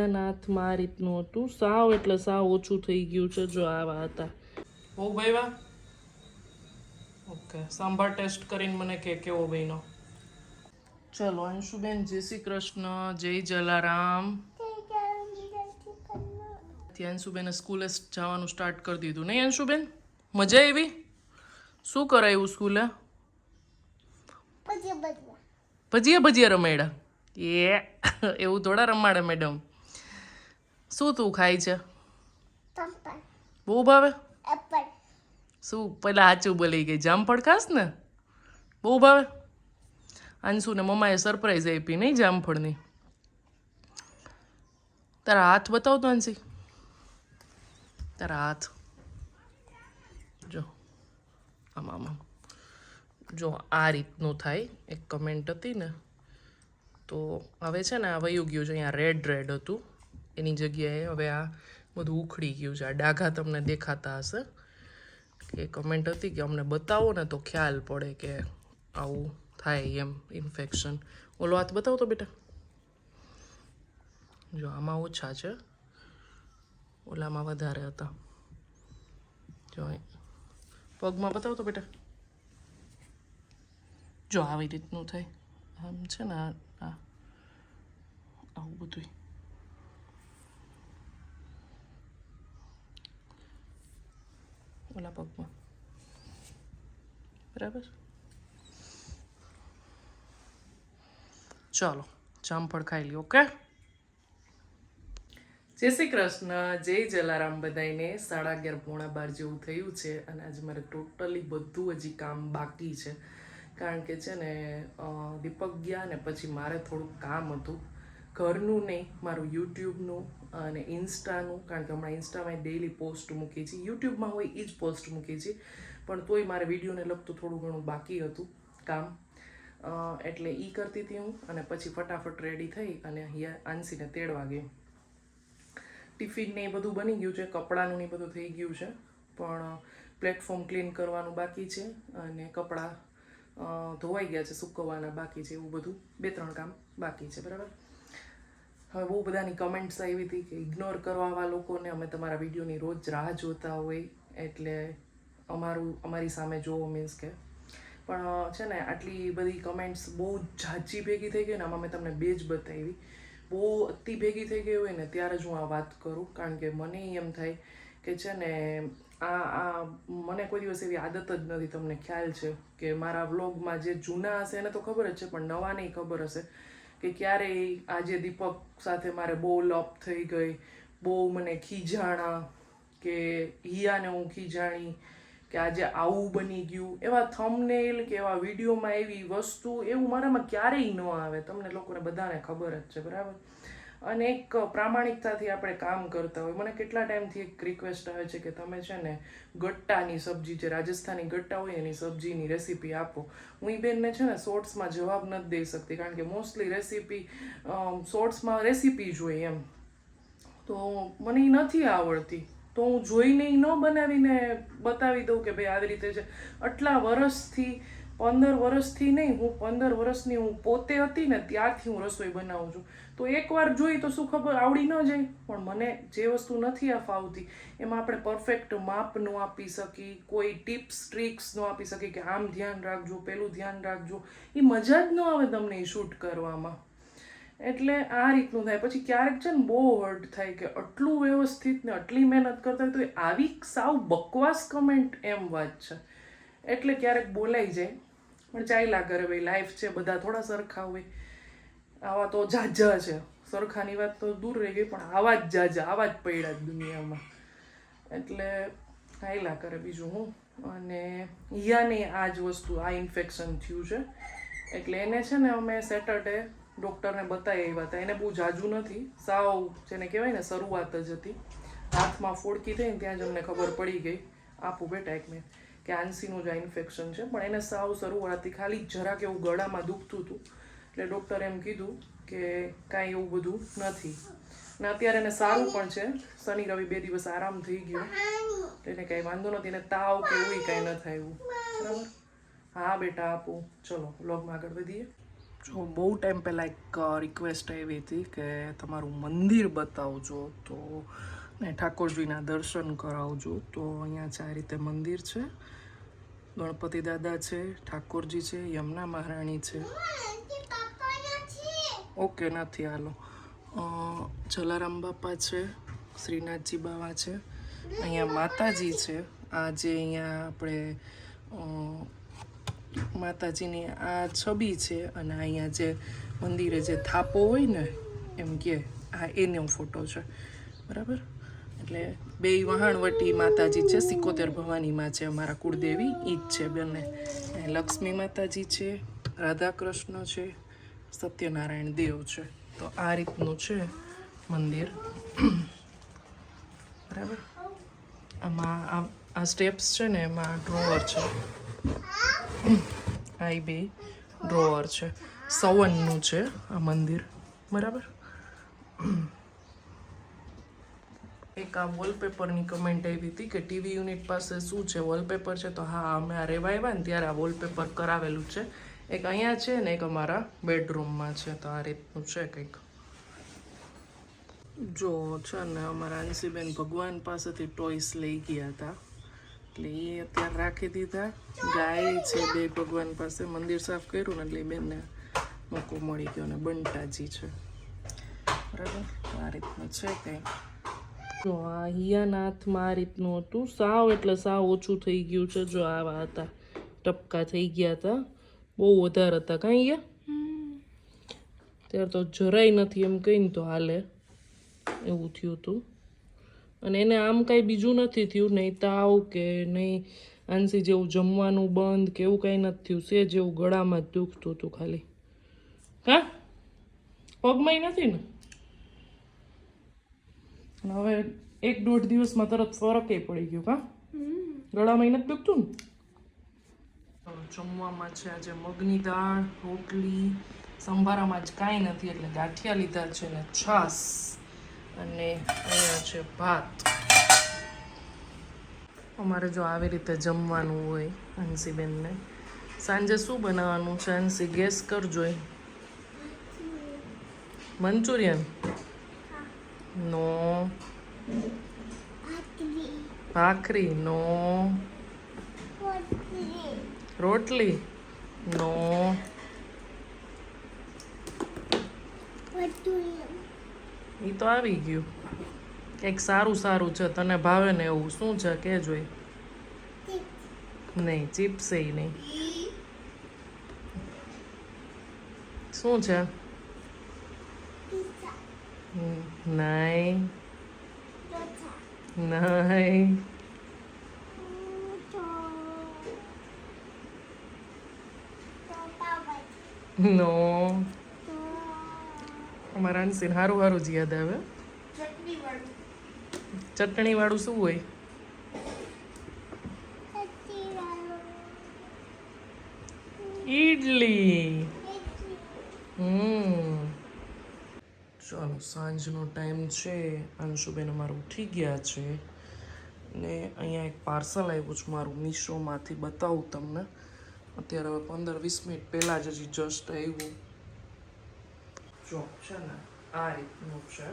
હિયાના હાથમાં આ રીતનું હતું સાવ એટલે સાવ ઓછું થઈ ગયું છે જો આવા હતા ઓ ભાઈવા ઓકે સાંભાર ટેસ્ટ કરીને મને કે કેવો ભાઈનો ચલો અંશુબેન જય શ્રી કૃષ્ણ જય જલારામ. ત્યાં અંશુબેને સ્કૂલે જવાનું સ્ટાર્ટ કરી દીધું. નહીં અંશુબેન? મજા આવી? શું કરાયું સ્કૂલે? ભજીયા ભજીયા. રમાડ્યા એ એવું થોડા રમાડે મેડમ શું તું ખાય છે? બહુ ભાવે? શું? પેલા હાચું બોલી ગઈ. જામફળ ખાસ ને? બહુ ભાવે? અંશુ ને મમ્માએ સરપ્રાઈઝ આપી નહીં જામફળની? તારા હાથ બતાવ તો અંશી તારા હાથ. જો. આમ આમ જો આ રીતનું થાય. એક કમેન્ટ હતી ને. તો હવે છે ને આ વયું ગયું છે. અહીંયા રેડ રેડ હતું. એની જગ્યાએ હવે આ બધું ઉખડી ગયું છે. આ ડાઘા તમને દેખાતા હશે. કે કમેન્ટ હતી કે અમને બતાવો ને તો ખ્યાલ પડે કે આવું થાય એમ ઇન્ફેક્શન ઓલો હાથ બતાવો તો બેટા. જો આમાં ઓછા છે. ઓલામાં વધારે હતા. જો પગમાં બતાવો તો બેટા. જો આવી રીતનું થાય. આમ છે ને આ આવું બધું ઓલા પગમાં બરાબર ચાલો જામફળ ખાઈ લ્યો ઓકે જય શ્રી કૃષ્ણ જય જલારામ બધાઈને સાડા અગિયાર પોણા બાર જેવું થયું છે અને આજે મારે ટોટલી બધું હજી કામ બાકી છે કારણ કે છે ને દીપક ગયા ને પછી મારે થોડુંક કામ હતું ઘરનું નહીં, મારું યુટ્યુબનું અને ઇન્સ્ટાનું, કારણ કે હમણાં ઇન્સ્ટામાં ડેઈલી પોસ્ટ મૂકી છે યુટ્યુબમાં હોય એ જ પોસ્ટ મૂકી છીએ, પણ તોય મારે વિડીયોને લગતું થોડું ઘણું બાકી હતું કામ. એટલે એ કરતી હતી હું અને પછી ફટાફટ રેડી થઈ અને અહીંયા આંસીને તેડવા ગઈ ટિફિન ને એ બધું બની ગયું છે, કપડાનું ને બધું થઈ ગયું છે, પણ પ્લેટફોર્મ ક્લીન કરવાનું બાકી છે અને કપડાં ધોવાઈ ગયા છે, સૂકવવાના બાકી છે એવું બધું. બે ત્રણ કામ બાકી છે, બરાબર? હવે બહુ બધાની કમેન્ટ્સ આવી હતી કે ઇગ્નોર કરવાવાળા લોકોને. અમે તમારા વિડીયોની રોજ રાહ જોતા હોય. એટલે અમારું, અમારી સામે જોવો મીન્સ કે. પણ છે ને, આટલી બધી કમેન્ટ્સ બહુ ઝાચી ભેગી થઈ ગઈ ને આમાં મેં તમને બે જ બતાવી. બહુ અતિ ભેગી થઈ ગઈ હોય ને ત્યારે જ હું આ વાત કરું. કારણ કે મને એમ થાય કે છે ને, આ આ, મને કોઈ દિવસ એવી આદત જ નથી. તમને ખ્યાલ છે કે મારા વ્લોગમાં જે જૂના હશે એને તો ખબર જ છે, પણ નવા નહીં ખબર હશે. કે ક્યારેય આજે દીપક સાથે મારે બહુ લપ થઈ ગઈ, બહુ મને ખીજાણા કે હિયાને હું ખીજાણી કે આજે આવું બની ગયું. એવા થમનેલ કે એવા વિડીયોમાં એવી વસ્તુ એવું મારામાં ક્યારેય ન આવે. તમને લોકોને બધાને ખબર જ છે, બરાબર? અને એક પ્રામાણિકતાથી આપણે કામ કરતા હોય. મને કેટલા ટાઈમથી એક રિક્વેસ્ટ આવે છે કે તમે છે ને ગટ્ટાની સબ્જી, જે રાજસ્થાની ગટ્ટા હોય એની સબ્જીની રેસીપી આપો. હું એ બેનને છે ને શોર્ટ્સમાં જવાબ નથી દઈ શકતી, કારણ કે મોસ્ટલી રેસીપી શોર્ટ્સમાં રેસીપી જોઈએ એમ. તો મને એ નથી આવડતી. તો હું જોઈને ન બનાવીને બતાવી દઉં કે ભાઈ આવી રીતે છે આટલા વર્ષથી પંદર વર્ષથી નહીં, હું પંદર વર્ષની હું પોતે હતી ને ત્યારથી હું રસોઈ બનાવું છું. તો એકવાર જોઈ તો શું ખબર, આવડી ન જાય. પણ મને જે વસ્તુ નથી આ ફાવતી, એમાં આપણે પરફેક્ટ માપ ન આપી શકી કોઈ ટિપ્સ ટ્રિક્સ ન આપી શકી કે આમ ધ્યાન રાખજો, પેલું ધ્યાન રાખજો. એ મજા જ ન આવે તમને એ શૂટ કરવામાં. એટલે આ રીતનું થાય. પછી ક્યારેક છે ને બહુ હર્ટ થાય કે આટલું વ્યવસ્થિત ને આટલી મહેનત કરતા હોય તો આવી સાવ બકવાસ કમેન્ટ એમ વાત છે. એટલે ક્યારેક બોલાઈ જાય. પણ ચાલ્યા કરે ભાઈ લાઈફ છે, બધા થોડા સરખા હોય. આવા તો જાજા છે. સરખાની વાત તો દૂર રહી ગઈ, પણ આવા જ જાજા, આવા જ પડ્યા જ દુનિયામાં. એટલે ચાલ્યા કરે બીજું હું. અને યાને આ જ વસ્તુ, આ ઇન્ફેક્શન થયું છે. એટલે એને છે ને અમે સેટરડે ડૉક્ટરને બતાવી આવ્યા હતા. એને બહુ જાજુ નથી. સાવ જેને કહેવાય ને, શરૂઆત જ હતી. હાથમાં ફોડકી થઈ ને ત્યાં જ અમને ખબર પડી ગઈ. આપું બેટા એક મિનિટ. કે આંસીનું જ આ ઇન્ફેક્શન છે. પણ એને સાવ શરૂઆતથી ખાલી જરાક એવું ગળામાં દુખતું હતું. એટલે ડૉક્ટરે એમ કીધું કે કાંઈ એવું બધું નથી. ને અત્યારે એને સારું પણ છે. શનિ, રવિ બે દિવસ આરામ થઈ ગયો. એને કાંઈ વાંધો નથી. એને તાવ કે એવું કાંઈ ન થાય એવું. બરાબર? હા બેટા, આપું. ચલો વ્લોગમાં આગળ વધીએ. જો, બહુ ટાઈમ પહેલાં એક રિક્વેસ્ટ આવી હતી કે તમારું મંદિર બતાવજો તો ને ઠાકોરજીના દર્શન કરાવજો. તો અહીંયા આ રીતે મંદિર છે. ગણપતિ દાદા છે, ઠાકોરજી છે, યમુના મહારાણી છે. ઓકે, નથી હાલો. જલારામ બાપા છે, શ્રીનાથજી બાવા છે, અહીંયા માતાજી છે. આ જે અહીંયા આપણે માતાજીની આ છબી છે અને અહીંયા જે મંદિરે જે થાપો હોય ને, એમ કે, આ એનો ફોટો છે. બરાબર? એટલે બે વહાણવટી માતાજી છે, સિકોતેર ભવાનીમાં છે અમારા કુળદેવી એ જ છે બંને. લક્ષ્મી માતાજી છે રાધા કૃષ્ણ છે, સત્યનારાયણ દેવ છે. તો આ રીતનું છે મંદિર. બરાબર? આમાં આ આ સ્ટેપ્સ છે ને, એમાં ડ્રોવર છે. આ બે ડ્રોવર છે. સવનનું છે આ મંદિર. બરાબર? એક આ વોલપેપરની કમેન્ટ આવી હતી કે ટીવી યુનિટ પાસે શું છે? વોલપેપર છે તો હા, અમે આ રહેવા આવ્યા ને ત્યારે આ વોલપેપર કરાવેલું છે. એક અહીંયા છે ને એક અમારા બેડરૂમમાં છે, તો આ રીતનું છે કંઈક. જો, છે ને અમારા અંશીબેન ભગવાન પાસેથી ટોયસ લઈ ગયા હતા. એટલે એ અત્યારે રાખી દીધા. ગાય છે બે ભગવાન પાસે, મંદિર સાફ કર્યું ને એટલે બેનને મોકો મળી ગયો ને બંટાજી છે. બરાબર? આ રીતનું છે કંઈક. જો આ હિયાનાથ હાથમાં આ રીતનું હતું સાવ એટલે સાવ ઓછું થઈ ગયું છે જો આવા હતા. ટપકા થઈ ગયા હતા. બહુ વધારે હતા કાંઈ ગયા ત્યારે તો જરાય નથી એમ કહીને તો હાલે. એવું થયું હતું અને એને આમ કાંઈ બીજું નથી થયું, નહીં તાવ કે નહીં આંસી જેવું જમવાનું બંધ કે એવું કાંઈ નથી થયું. છે જેવું ગળામાં જ દુખતું હતું ખાલી. હા? પગમાં નથી ને? અને હવે એક દોઢ દિવસમાં તરત ફરક એ પડી ગયો કા ગળામાં નથી દુખતું ને? જમવામાં છે આજે મગની દાળ રોટલી સંભારામાં જ કાંઈ નથી એટલે ગાંઠિયા લીધા છે ને છાસ અને અહીંયા છે ભાત. અમારે જો આવી રીતે જમવાનું હોય હંસીબેનને. સાંજે શું બનાવવાનું છે? હંસી ગેસ કરજો એ. મંચુરિયન? નો ભાખરી નો રોટલી નો એ તો આવી ગયું. કંઈક સારું સારું છે તને ભાવે ને એવું શું છે કે જોઈ? નહીં ચિપ્સ નહીં. શું છે? નહીં નહીં નો અમારા અંશીને સારું સારું જ યાદ આવે. ચટણી વાળું શું હોય? ઈડલી. હમ. ચાલો સાંજનો ટાઈમ છે, અંશુબેન અમારું ઉઠી ગયા છે ને અહીંયા એક પાર્સલ આવ્યું છે મારું મીશોમાંથી બતાવું તમને. અત્યારે હવે પંદર વીસ મિનિટ પહેલાં જ હજી જસ્ટ આવ્યું જો છે ને, આ રીતનું છે.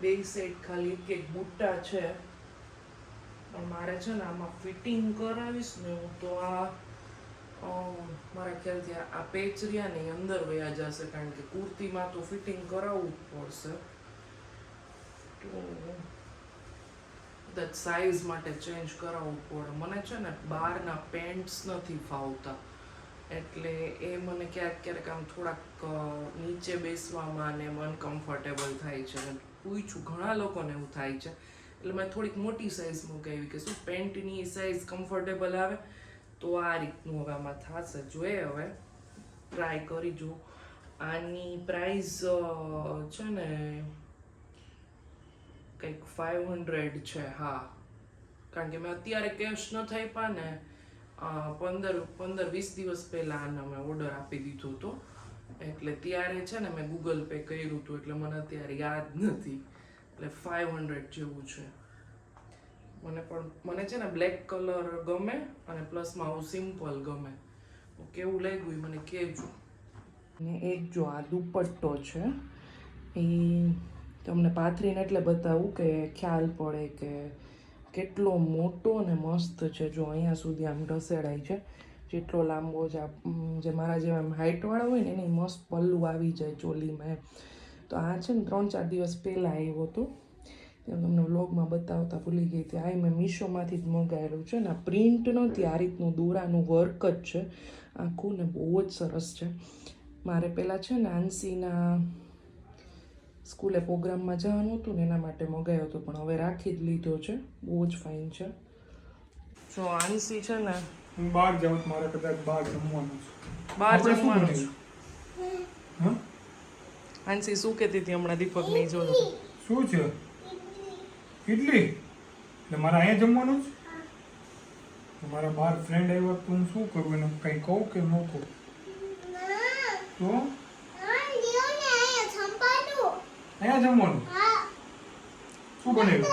બે સાઈડ ખાલી એક એક બુટ્ટા છે. પણ મારે છે ને આમાં ફિટિંગ કરાવીશ ને હું તો આ મારા ખ્યાલથી આ- પેચ રહ્યા ને અંદર વયા જશે કારણ કે કુર્તીમાં તો ફિટિંગ કરાવવું જ પડશે. તો કદાચ સાઈઝ માટે ચેન્જ કરાવવું પડે. મને છે ને બહારના પેન્ટ્સ નથી ફાવતા. એટલે એ મને ક્યારેક ક્યારેક આમ થોડાક નીચે બેસવામાં ને એમ અનકમ્ફર્ટેબલ થાય છે. પૂછું ઘણા લોકોને એવું થાય છે. એટલે મેં થોડીક મોટી સાઇઝ મુકાવી કે શું પેન્ટની સાઇઝ કમ્ફર્ટેબલ આવે? તો આ રીતનું હવે આમાં થશે જોઈએ હવે. ટ્રાય કરી જો આની પ્રાઇસ છે ને, કંઈક ફાઇવ હંડ્રેડ છે, હા. કારણ કે મેં અત્યારે કેશ ન થઈ પા ને પંદર પંદર, વીસ દિવસ પહેલાં આને મેં ઓર્ડર આપી દીધો હતો. એટલે ત્યારે છે ને મેં ગૂગલ પે કર્યું હતું, એટલે મને અત્યારે યાદ નથી. એટલે ફાઇવ હંડ્રેડ જેવું છે. મને પણ, મને છે ને બ્લેક કલર ગમે અને પ્લસમાં આવું સિમ્પલ ગમે. કેવું લાગ્યું મને કહેજો. ને એક જો આ દુપટ્ટો છે, એ તમને પાથરીને એટલે બતાવું કે ખ્યાલ પડે કે કેટલો મોટો ને મસ્ત છે જો અહીંયા સુધી આમ ઢસેડાય છે. જેટલો લાંબો જ જે મારા જેવા એમ હાઇટવાળા હોય ને એની મસ્ત પલ્લું આવી જાય ચોલીમાં એમ. તો આ છે ને ત્રણ ચાર દિવસ પહેલાં આવ્યો હતો. તેમ તમને વ્લોગમાં બતાવતા ભૂલી ગઈ હતી. આ મેં મીશોમાંથી જ મંગાવેલું છે ને આ પ્રિન્ટ નથી આ રીતનું દોરાનું વર્ક જ છે. આખું ને બહુ જ સરસ છે. મારે પહેલાં છે ને આનસીના સ્કૂલે પ્રોગ્રામમાં જવાનું હતું ને એના માટે મંગાવ્યો હતો પણ હવે રાખી જ લીધો છે. બહુ જ ફાઇન છે. જો આન્સી છે ને હું બહાર જાઉં મારે કદાચ બહાર જમવાનું છે. બહાર જમવાનું? છે? હં? શું કહેતી હતી હમણાં દીપક નહીં જોયું શું છે? ઇડલી એટલે મારે અહીંયા જમવાનું જ મારા બાર ફ્રેન્ડ આવ્યા તો હું શું કરું? એને કંઈ કહું કે ન કહું? તો? અહીંયા જમવાનું? શું બનાવ્યું?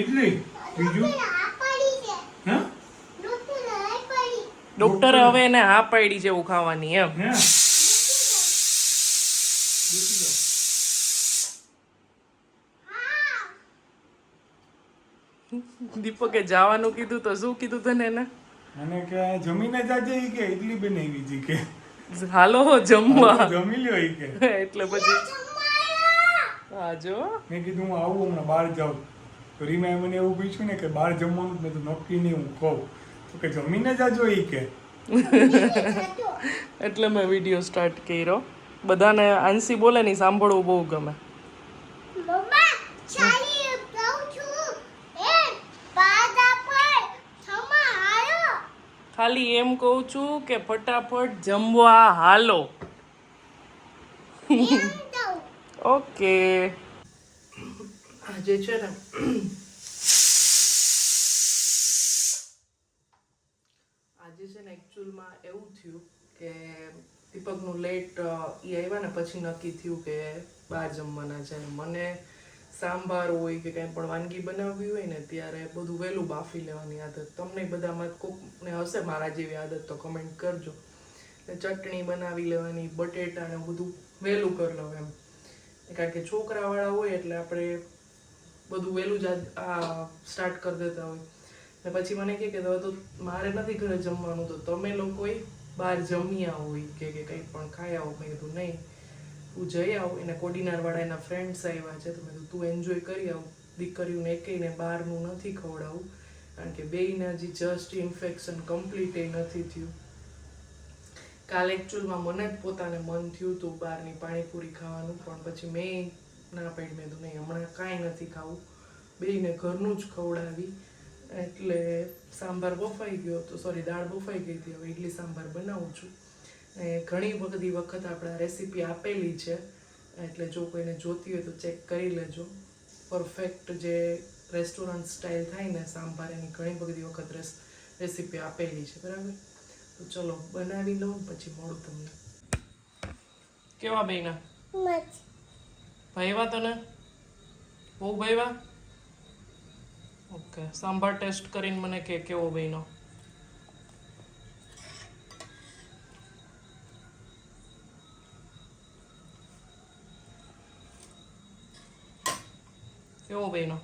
ઇડલી બીજું? ડોક્ટર ડોક્ટરે હવે એને આ પાડી છે ખાવાની એમ હે બેસી જાઓ. દીપકે જવાનું કીધું તો શું કીધું તને એને? મને કે આ જમીને જાજે ઈ કે ઇડલી બનાવી જી કે. હાલો જમવા. જમી લ્યો ઈ કે. એટલે પછી આજો જો. મેં કીધું હું આવું હમણાં બહાર જાઉં. તો રીમાએ મને એવું પૂછ્યું ને કે બહાર જમવાનું મેં તો નક્કી નહીં હું કહું. તો કે જમીને જાજો ઈ કે. એટલે મેં વીડિયો સ્ટાર્ટ કર્યો. બધાને આંસી બોલે નહીં સાંભળવું બહુ ગમે. ખાલી એમ કહું છું કે ફટાફટ જમવા હાલો. ઓકે. આજે છે ને આજે છે ને એકચ્યુઅલમાં એવું થયું કે દીપકનું લેટ એ આવ્યા ને પછી નક્કી થયું કે બહાર જમવાના છે. ને મને સાંભાર હોય કે કંઈ પણ વાનગી બનાવવી હોય ને ત્યારે બધું વહેલું બાફી લેવાની આદત. તમને બધામાં કોકને હશે મારા જેવી આદત, તો કમેન્ટ કરજો. ચટણી બનાવી લેવાની, બટેટા ને બધું વહેલું કરી લઉં એમ. કારણ કે છોકરાવાળા હોય એટલે આપણે બધું વહેલું જ આ સ્ટાર્ટ કરી દેતા હોય. ને પછી મને કહે કે હવે તો મારે નથી ઘરે જમવાનું, તો તમે લોકોએ બહાર જમ્યા હોય કે કંઈ પણ ખાયા હોય, મેં કીધું નહીં. તું જઈ આવ, એને કોડીનારવાળા એના ફ્રેન્ડ્સ આવ્યા છે, તો મેં તું એન્જોય કરી આવ. દીકરીઓને એકઈને બહારનું નથી ખવડાવું, કારણ કે બેયના હજી જસ્ટ ઇન્ફેક્શન કમ્પ્લીટ એ નથી થયું. કાલે એકચ્યુઅલમાં મને જ પોતાને મન થયું હતું બહારની પાણીપુરી ખાવાનું, પણ પછી મેં ના પાડી, મેં તું નહીં, હમણાં કાંઈ નથી ખાવું. બેયને ઘરનું જ ખવડાવી, એટલે સાંભાર બફાઈ ગયો તો સોરી દાળ બફાઈ ગઈ હતી, હવે ઇડલી સાંભાર બનાવું છું. ને ઘણી બધી વખત આપણે રેસીપી આપેલી છે. એટલે જો કોઈને જોતી હોય તો ચેક કરી લેજો. પરફેક્ટ જે રેસ્ટોરન્ટ સ્ટાઇલ થાય ને સાંભાર એની ઘણી બધી વખત રેસ રેસીપી આપેલી છે. બરાબર? તો ચલો બનાવી લઉં પછી મળું તમને. કેવા બેના ભાઈવા તને? બહુ ભાઈવા? ઓકે સાંભાર ટેસ્ટ કરીને મને કે કેવો 有病了。